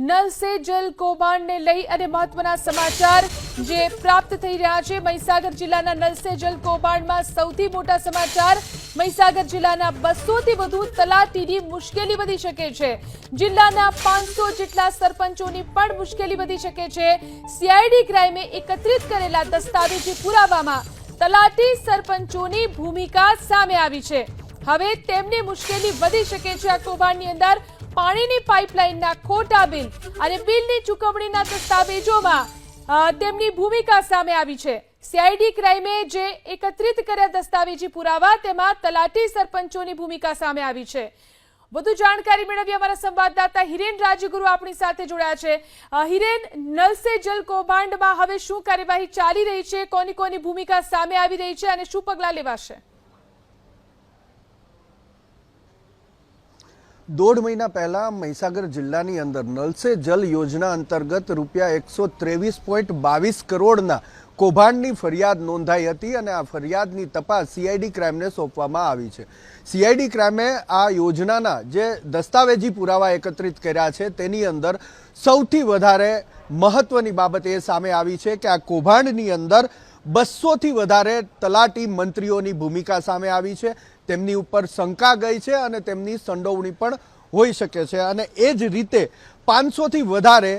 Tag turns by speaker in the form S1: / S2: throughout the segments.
S1: Null સે જલ કૌભાંડને લઈ અને મહત્વના સમાચાર જે પ્રાપ્ત થઈ રહ્યા છે, મહીસાગર જિલ્લાના નલ સે જલ કૌભાંડમાં સૌથી મોટા સમાચાર, મહીસાગર જિલ્લાના બસોથી વધુ તલાટીની મુશ્કેલી વધી શકે છે. જિલ્લાના પાંચસો જેટલા સરપંચોની પણ મુશ્કેલી વધી શકે છે. સીઆઈડી ક્રાઇમે એકત્રિત કરેલા દસ્તાવેજી પુરાવામાં તલાટી સરપંચોની ભૂમિકા સામે આવી છે. હવે તેમની મુશ્કેલી વધી શકે છે આ કૌભાંડની અંદર. પાણીની પાઇપલાઇનના ખોટા બિલ અને બિલની ચૂકવણીના દસ્તાવેજોમાં તેમની ભૂમિકા સામે આવી છે. સીઆઈડી ક્રાઇમે જે એકત્રિત કર્યા દસ્તાવેજી પુરાવા, તેમાં તલાટી સરપંચોની ભૂમિકા સામે આવી છે. વધુ જાણકારી મેળવી અમારા સંવાદદાતા હિરેન રાજગુરુ આપણી સાથે જોડાયા છે. હિરેન નલ જલ કૌભાંડમાં હવે શું કાર્યવાહી ચાલી રહી છે? કોની કોની ભૂમિકા સામે આવી રહી છે અને શું પગલાં લેવાશે?
S2: દોઢ મહિના પહેલા મહીસાગર જિલ્લાની અંદર નલ સે જલ યોજના અંતર્ગત રૂપિયા એકસો ત્રેવીસ પોઈન્ટ બાવીસ કરોડના કૌભાંડની ફરિયાદ નોંધાઈ હતી અને આ ફરિયાદની તપાસ સીઆઈડી ક્રાઇમને સોંપવામાં આવી છે. સીઆઈડી ક્રાઇમે આ યોજનાના જે દસ્તાવેજી પુરાવા એકત્રિત કર્યા છે તેની અંદર સૌથી વધારે મહત્વની બાબત એ સામે આવી છે કે આ કૌભાંડની અંદર બસોથી વધારે તલાટી મંત્રીઓની ભૂમિકા સામે આવી છે. તેમની ઉપર શંકા ગઈ છે અને તેમની સંડોવણી પણ હોઈ શકે છે. અને એ જ રીતે પાંચસોથી વધારે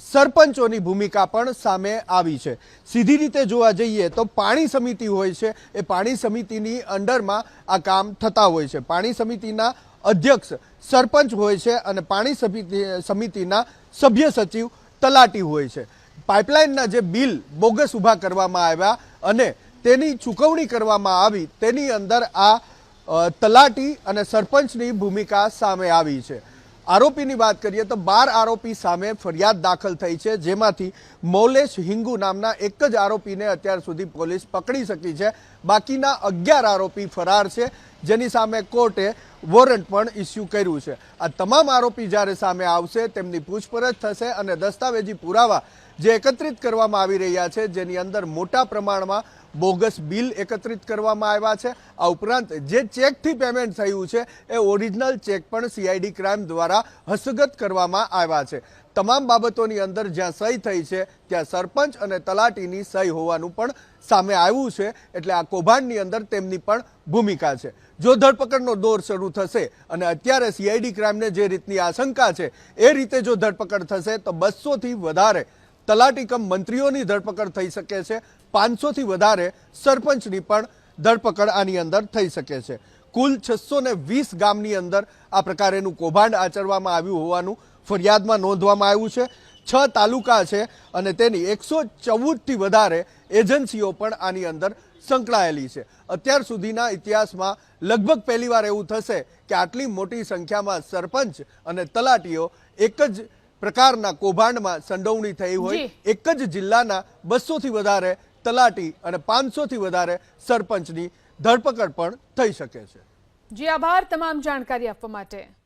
S2: સરપંચોની ભૂમિકા પણ સામે આવી છે. સીધી રીતે જોવા જઈએ તો પાણી સમિતિ હોય છે, એ પાણી સમિતિની અંડરમાં આ કામ થતા હોય છે. પાણી સમિતિના અધ્યક્ષ સરપંચ હોય છે અને પાણી સમિતિ, સમિતિના સભ્ય સચિવ તલાટી હોય છે. પાઇપલાઇનના જે બિલ બોગસ ઊભા કરવામાં આવ્યા અને તેની ચૂકવણી કરવામાં આવી, તેની અંદર આ તલાટી અને સરપંચની ભૂમિકા સામે આવી છે. આરોપીની વાત કરીએ તો બાર આરોપી સામે ફરિયાદ દાખલ થઈ છે, જેમાંથી મૌલેશ હિંગુ નામના એક જ આરોપીને અત્યાર સુધી પોલીસ પકડી શકી છે. બાકીના અગિયાર આરોપી ફરાર છે, જેની સામે કોર્ટે વોરંટ પણ ઇસ્યુ કર્યું છે. આ તમામ આરોપી જ્યારે સામે આવશે, તેમની પૂછપરછ થશે અને દસ્તાવેજી પુરાવા જે એકત્રિત કરવામાં આવી રહ્યા છે, જેની અંદર મોટા પ્રમાણમાં બોગસ બિલ એકત્રિત કરવામાં આવ્યા છે. આ ઉપરાંત જે ચેકથી પેમેન્ટ થયું છે, એ ઓરિજિનલ ચેક પણ સીઆઈડી ક્રાઇમ દ્વારા હસ્તગત કરવામાં આવ્યા છે. તમામ બાબતોની અંદર જ્યાં સહી થઈ છે, ત્યાં સરપંચ અને તલાટીની સહી હોવાનું પણ સામે આવ્યું છે. એટલે આ કૌભાંડની અંદર તેમની પણ ભૂમિકા છે. જો ધરપકડનો દોર શરૂ થશે અને અત્યારે સીઆઈડી ક્રાઇમને જે રીતની આશંકા છે, એ રીતે જો ધરપકડ થશે, તો બસોથી વધારે તલાટી કમ મંત્રીઓની ધરપકડ થઈ શકે છે. પાંચસોથી વધારે સરપંચની પણ ધરપકડ આની અંદર થઈ શકે છે. કુલ છસો ને વીસ ગામની અંદર આ પ્રકારેનું કૌભાંડ આચરવામાં આવ્યું હોવાનું ફરિયાદમાં નોંધવામાં આવ્યું છે. છ તાલુકા છે અને તેની એકસો ચૌદથી વધારે એજન્સીઓ પણ આની અંદર સંકળાયેલી છે. અત્યાર સુધીના ઇતિહાસમાં લગભગ પહેલીવાર એવું થશે કે આટલી મોટી સંખ્યામાં સરપંચ અને તલાટીઓ એક જ પ્રકારના કૌભાંડમાં સંડોવણી થઈ હોય. એક જ જિલ્લાના બસોથી વધારે તલાટી અને પાંચસોથી વધારે સરપંચની ધરપકડ પણ થઈ શકે છે.
S1: જી આભાર તમામ જાણકારી આપવા માટે.